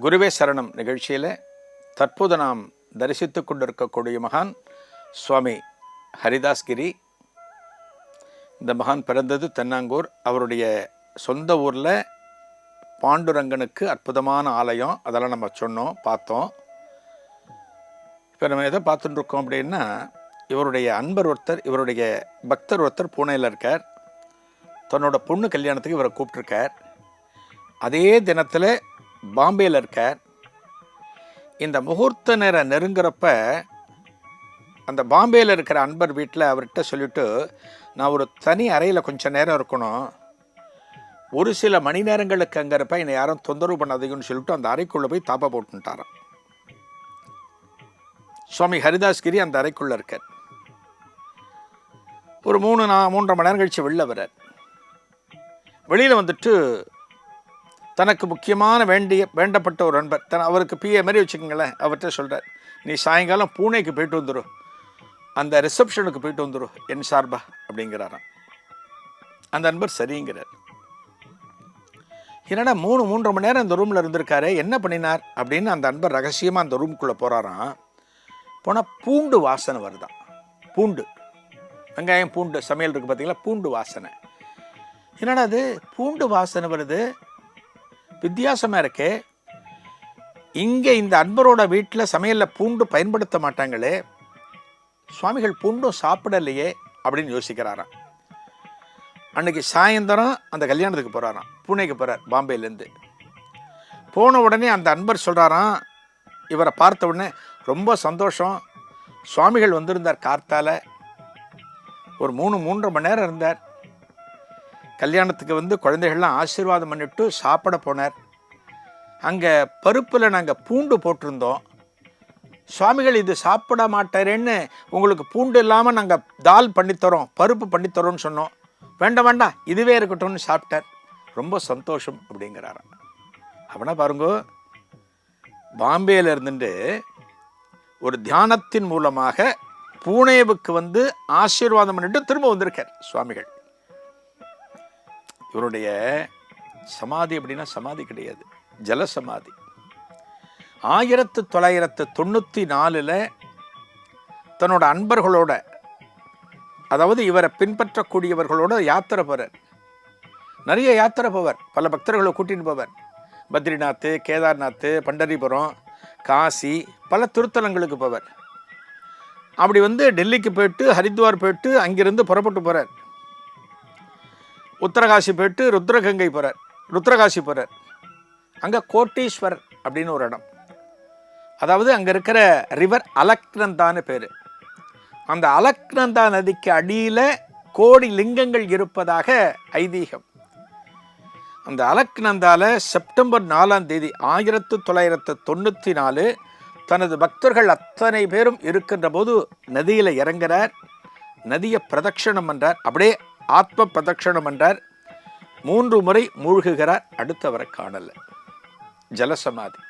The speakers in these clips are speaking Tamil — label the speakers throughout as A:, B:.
A: குருவே சரணம் நிகழ்ச்சியில் தற்போது நாம் தரிசித்து கொண்டிருக்கக்கூடிய மகான் சுவாமி ஹரிதாஸ்கிரி. இந்த மகான் பிறந்தது தென்னாங்கூர். அவருடைய சொந்த ஊரில் பாண்டுரங்கனுக்கு அற்புதமான ஆலயம். அதெல்லாம் நம்ம சொன்னோம் பார்த்தோம். இப்போ நம்ம எதை பார்த்துட்டுருக்கோம் அப்படின்னா இவருடைய அன்பர் ஒருத்தர் இவருடைய பக்தர் ஒருத்தர் பூனேயில் இருக்கார். தன்னோட பொண்ணு கல்யாணத்துக்கு இவரை கூப்பிட்ருக்கார் அதே தினத்தில் பாம்பேயில் இருக்கார் இந்த முகூர்த்த நேரம் நெருங்குறப்ப அந்த பாம்பேயில் இருக்கிற அன்பர் வீட்டில் அவர்கிட்ட சொல்லிவிட்டு நான் ஒரு தனி அறையில் கொஞ்சம் நேரம் இருக்கணும். ஒரு சில மணி நேரங்களுக்கு அங்கிறப்ப என்னை யாரும் தொந்தரவு பண்ணாதீங்கன்னு சொல்லிட்டு அந்த அறைக்குள்ளே போய் தாப்பா போட்டுட்டாரான் சுவாமி ஹரிதாஸ்கிரி அந்த அறைக்குள்ளே இருக்கார். ஒரு மூணு நான் மூன்றரை மணி நேரம் கழித்து வெளில வர்றார். வெளியில் வந்துட்டு தனக்கு முக்கியமான வேண்டிய வேண்டப்பட்ட ஒரு நண்பர். தன் அவருக்கு பிஏ மாதிரி வச்சுக்கோங்களேன் அவர்கிட்ட சொல்கிறார் நீ சாயங்காலம் பூனேக்கு போயிட்டு வந்துடும் அந்த ரிசப்ஷனுக்கு போயிட்டு வந்துடும் என் சார்பா அப்படிங்கிறாராம். அந்த நண்பர் சரிங்கிறார். என்னடா மூணு மூன்றரை மணி நேரம் இந்த ரூமில் இருந்திருக்காரு என்ன பண்ணினார்? அப்படின்னு அந்த அன்பர் ரகசியமாக அந்த ரூமுக்குள்ளே போகிறாராம் போனால் பூண்டு வாசனை வருதான் பூண்டு. வெங்காயம் பூண்டு சமையல் இருக்குது பார்த்தீங்களா பூண்டு வாசனை. என்னடா அது? பூண்டு வாசனை வருது. வித்தியாசமாக இருக்கு. இங்கே இந்த அன்பரோட வீட்டில் சமையலில் பூண்டு பயன்படுத்த மாட்டாங்களே. சுவாமிகள் பூண்டும் சாப்பிடலையே அப்படின்னு யோசிக்கிறாராம். அன்னைக்கு சாயந்தரம் அந்த கல்யாணத்துக்கு போகிறாராம் பூனேக்கு போகிறார் பாம்பேலேருந்து போன உடனே அந்த அன்பர் சொல்கிறாராம் இவரை பார்த்த உடனே ரொம்ப சந்தோஷம். சுவாமிகள் வந்திருந்தார் கார்த்தால. ஒரு மூணு மூன்றரை மணி நேரம் இருந்தார். கல்யாணத்துக்கு வந்து குழந்தைகள்லாம் ஆசீர்வாதம் பண்ணிட்டு சாப்பிட போனார். அங்கே பருப்பில் நாங்கள் பூண்டு போட்டிருந்தோம். சுவாமிகள் இது சாப்பிட மாட்டாரேன்னு உங்களுக்கு பூண்டு இல்லாமல் நாங்கள் தால் பண்ணித்தரோம் பருப்பு பண்ணித்தரோம்னு சொன்னோம். வேண்டாம் வேண்டாம் இதுவே இருக்கட்டும்னு சாப்பிட்டார். ரொம்ப சந்தோஷம் அப்படிங்கிறாராம். அப்படின்னா பாருங்க பாம்பேயில் இருந்துட்டு ஒரு தியானத்தின் மூலமாக பூனேவுக்கு வந்து ஆசீர்வாதம் பண்ணிட்டு திரும்ப வந்திருக்கார் சுவாமிகள். இவருடைய சமாதி அப்படின்னா சமாதி கிடையாது. ஜல சமாதி ஆயிரத்து தொள்ளாயிரத்து தொண்ணூற்றி நாலில் தன்னோட அன்பர்களோட அதாவது இவரை பின்பற்றக்கூடியவர்களோட யாத்திரை போகிறார் நிறைய யாத்திரை போவார். பல பக்தர்களை கூட்டின்னு போவார். பத்ரிநாத் கேதார்நாத் பண்டரிபுரம் காசி பல திருத்தலங்களுக்கு போவார். அப்படி வந்து டெல்லிக்கு போயிட்டு ஹரித்வார் போயிட்டு அங்கிருந்து புறப்பட்டு போகிறார் உத்தரகாசி போயிட்டு ருத்ரகங்கை போகிறார் ருத்ரகாசி போகிறார் அங்கே கோட்டீஸ்வர் அப்படின்னு ஒரு இடம். அதாவது அங்கே இருக்கிற ரிவர் அலக்னந்தான்னு பேர். அந்த அலக்னந்தா நதிக்கு அடியில் கோடி லிங்கங்கள் இருப்பதாக ஐதீகம். அந்த அலக்னந்தாவில் செப்டம்பர் நாலாம் தேதி ஆயிரத்து தொள்ளாயிரத்து தொண்ணூற்றி நாலு தனது பக்தர்கள் அத்தனை பேரும் இருக்கின்ற போது நதியில் இறங்குறார். நதியை பிரதட்சணம் என்றார் அப்படியே ஆத்ம பிரதட்சணம் என்றார். மூன்று முறை மூழ்குகிறார் அடுத்தவரை காணல. ஜலசமாதி.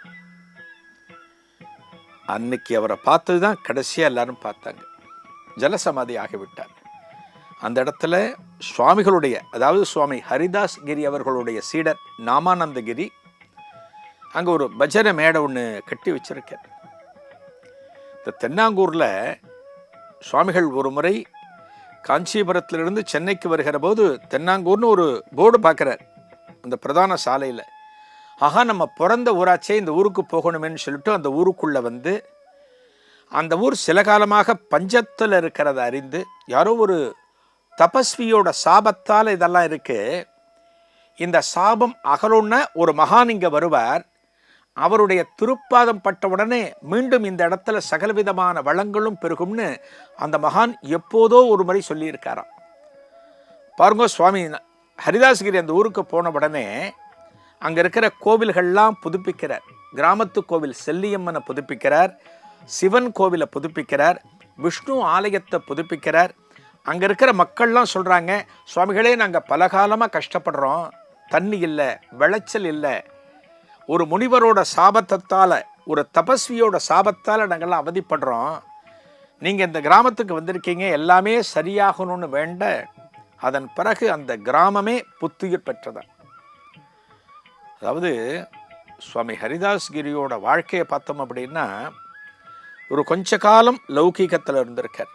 A: அன்னைக்கு அவரை பார்த்தது தான் கடைசியாக எல்லாரும் பார்த்தாங்க. ஜலசமாதி ஆகிவிட்டார். அந்த இடத்துல சுவாமிகளுடைய அதாவது சுவாமி ஹரிதாஸ் கிரி அவர்களுடைய சீடர் நாமானந்தகிரி அங்கே ஒரு பஜனை மேடை ஒன்று கட்டி வச்சிருக்கார். இந்த தென்னாங்கூரில் சுவாமிகள் ஒரு முறை காஞ்சிபுரத்திலிருந்து சென்னைக்கு வருகிற போது தென்னாங்கூர்னு ஒரு போர்டு பார்க்குறார் அந்த பிரதான சாலையில். ஆகா நம்ம பிறந்த ஊராச்சே இந்த ஊருக்கு போகணுமேன்னு சொல்லிட்டு அந்த ஊருக்குள்ளே வந்து அந்த ஊர் சில காலமாக பஞ்சத்தில் இருக்கிறத அறிந்து யாரோ ஒரு தபஸ்வியோட சாபத்தால் இதெல்லாம் இருக்குது இந்த சாபம் அகலுன்ன ஒரு மகான் இங்கே வருவார். அவருடைய திருப்பாதம் பட்ட உடனே மீண்டும் இந்த இடத்துல சகலவிதமான வளங்களும் பெருகும்னு அந்த மகான் எப்போதோ ஒரு முறை சொல்லியிருக்காராம். பாருங்க சுவாமி ஹரிதாஸ்கிரி அந்த ஊருக்கு போன உடனே அங்கே இருக்கிற கோவில்கள்லாம் புதுப்பிக்கிறார். கிராமத்து கோவில் செல்லியம்மனை புதுப்பிக்கிறார் சிவன் கோவிலை புதுப்பிக்கிறார் விஷ்ணு ஆலயத்தை புதுப்பிக்கிறார். அங்கே இருக்கிற மக்கள்லாம் சொல்கிறாங்க சுவாமிகளே நாங்கள் பல காலமாக கஷ்டப்படுறோம். தண்ணி இல்லை விளைச்சல் இல்லை ஒரு முனிவரோட சாபத்தத்தால் ஒரு தபஸ்வியோட சாபத்தால் நாங்கள்லாம் அவதிப்படுறோம். நீங்கள் இந்த கிராமத்துக்கு வந்திருக்கீங்க எல்லாமே சரியாகணும்னு வேண்ட அதன் பிறகு அந்த கிராமமே புத்துயிர் பெற்றதா அதாவது சுவாமி ஹரிதாஸ் கிரியோட வாழ்க்கையை பார்த்தோம் அப்படின்னா ஒரு கொஞ்ச காலம் லௌகீகத்தில் இருந்திருக்கார்.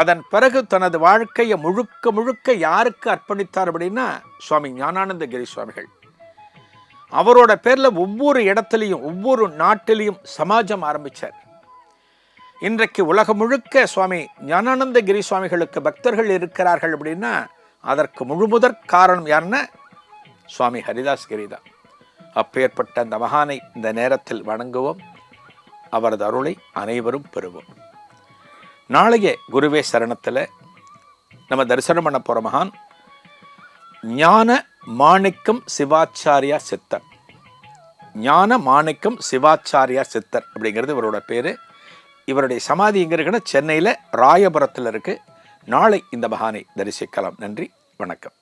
A: அதன் பிறகு தனது வாழ்க்கையை முழுக்க முழுக்க யாருக்கு அர்ப்பணித்தார் அப்படின்னா சுவாமி ஞானானந்த கிரி சுவாமிகள். அவரோட பேரில் ஒவ்வொரு இடத்துலையும் ஒவ்வொரு நாட்டிலையும் சமாஜம் ஆரம்பித்தார் இன்றைக்கு உலகம் முழுக்க சுவாமி ஞானானந்தகிரி சுவாமிகளுக்கு பக்தர்கள் இருக்கிறார்கள் அப்படின்னா அதற்கு முழுமுதற் காரணம் யாருன்னா சுவாமி ஹரிதாஸ் கிரி தான். அப்பேற்பட்ட அந்த மகானை இந்த நேரத்தில் வணங்குவோம் அவரது அருளை அனைவரும் பெறுவோம். நாளைய குருவே சரணத்தில் நம்ம தரிசனம் பண்ண போகிற மகான் ஞான மாணிக்கம் சிவாச்சாரியா சித்தர். ஞான மாணிக்கம் சிவாச்சாரியா சித்தர் அப்படிங்கிறது இவரோட பேர். இவருடைய சமாதி எங்கே இருக்குன்னா சென்னையில் ராயபுரத்தில் இருக்குது நாளை இந்த மகானை தரிசிக்கலாம். நன்றி வணக்கம்.